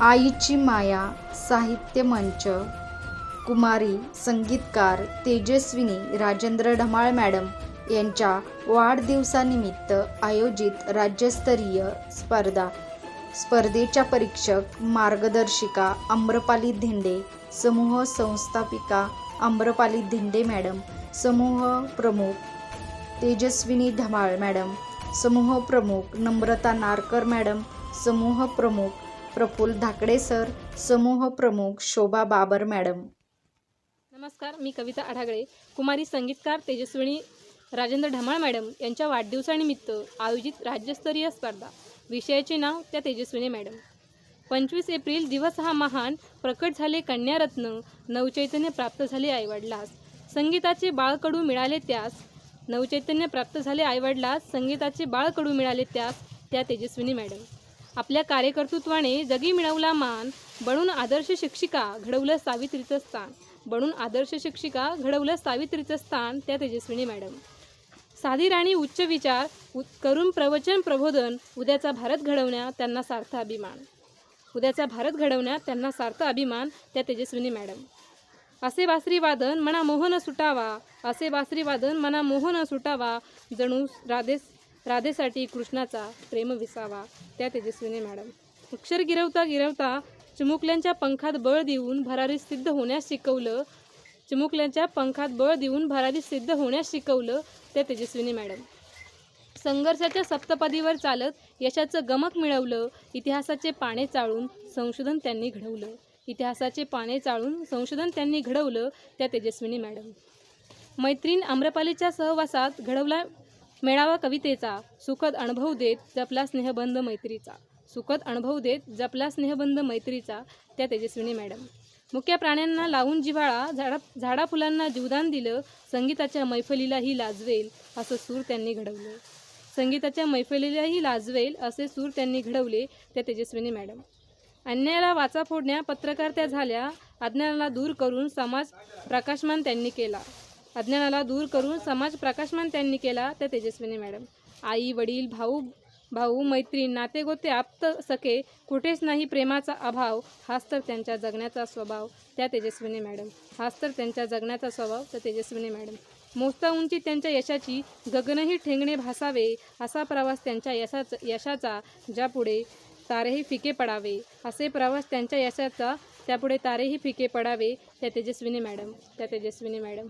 आईची माया साहित्य मंच कुमारी संगीतकार तेजस्विनी राजेंद्र ढमाळ मॅडम यांच्या वाढदिवसानिमित्त आयोजित राज्यस्तरीय स्पर्धा. स्पर्धेच्या परीक्षक मार्गदर्शिका आम्रपाली धिंडे समूह संस्थापिका आम्रपाली धिंडे मॅडम समूह प्रमुख तेजस्विनी धमाळ मॅडम समूह प्रमुख नम्रता नारकर मॅडम समूह प्रमुख प्रफुल्ल धाकडे सर समूह प्रमुख शोभा बाबर मॅडम. नमस्कार मी कविता आढागळे कुमारी संगीतकार तेजस्विनी राजेंद्र ढमाळ मॅडम यांच्या वाढदिवसानिमित्त आयोजित राज्यस्तरीय स्पर्धा. विषयाचे नाव त्या तेजस्विनी मॅडम. पंचवीस एप्रिल दिवस हा महान प्रकट झाले कन्यारत्न नवचैतन्य प्राप्त झाले आईवडलास. संगीताचे बाळकडू मिळाले त्यास नवचैतन्य प्राप्त झाले आईवडलास संगीताचे बाळकडू मिळाले त्यास त्या तेजस्विनी मॅडम. आपल्या कार्यकर्तृत्वाने जगी मिळवला मान बनून आदर्श शिक्षिका घडवलं सावित्रीचं स्थान. बनून आदर्श शिक्षिका घडवलं सावित्रीचं स्थान त्या तेजस्विनी मॅडम. साधी राणी उच्च विचार उ करून प्रवचन प्रबोधन उद्याचा भारत घडवण्यात त्यांना सार्थ अभिमान. उद्याचा भारत घडवण्यात त्यांना सार्थ अभिमान त्या तेजस्विनी मॅडम. असे बासरी वादन मना मोहन सुटावा असे बासरी वादन मना मोहन सुटावा जणू राधेस राधेसाठी कृष्णाचा प्रेम विसावा त्या तेजस्वीने मॅडम. अक्षर गिरवता गिरवता चिमुकल्यांच्या पंखात बळ देऊन भरारी सिद्ध होण्यास शिकवलं. चिमुकल्यांच्या पंखात बळ देऊन भरारी सिद्ध होण्यास शिकवलं त्या तेजस्विनी मॅडम. संघर्षाच्या सप्तपदीवर चालत यशाचं गमक मिळवलं इतिहासाचे पाने चाळून संशोधन त्यांनी घडवलं. इतिहासाचे पाने चाळून संशोधन त्यांनी घडवलं त्या तेजस्विनी मॅडम. मैत्रीण आम्रपालीच्या सहवासात घडवला मेळावा कवितेचा सुखद अनुभव देत जपला स्नेहबंध मैत्रीचा. सुखद अनुभव देत जपला स्नेहबंध मैत्रीचा त्या तेजस्विनी मॅडम. मुख्य प्राण्यांना लावून जिव्हाळा झाडा झाडा फुलांना जीवदान दिलं संगीताच्या मैफलीलाही लाजवेल असं सूर त्यांनी घडवलं. संगीताच्या मैफलीलाही लाजवेल असे सूर त्यांनी घडवले त्या तेजस्विनी मॅडम. अन्यायाला वाचा फोडण्या पत्रकार त्या झाल्या अज्ञानाला दूर करून समाज प्रकाशमान त्यांनी केला. अज्ञानाला दूर करून समाज प्रकाशमान त्यांनी केला त्या तेजस्विनी मॅडम. आई वडील भाऊ भाऊ मैत्रीण नातेगोते आप्त सखे कुठेच नाही प्रेमाचा अभाव हाच तर त्यांच्या जगण्याचा स्वभाव त्या तेजस्विनी मॅडम. हाच तर त्यांच्या जगण्याचा स्वभाव त्या तेजस्विनी मॅडम. मोजता उंची त्यांच्या यशाची गगनही ठेंगणे भासावे असा प्रवास त्यांच्या यशाचा यशाचा ज्यापुढे तारेही फिके पडावे असे प्रवास त्यांच्या यशाचा त्यापुढे तारेही फिके पडावे त्या तेजस्विनी मॅडम त्या तेजस्विनी मॅडम.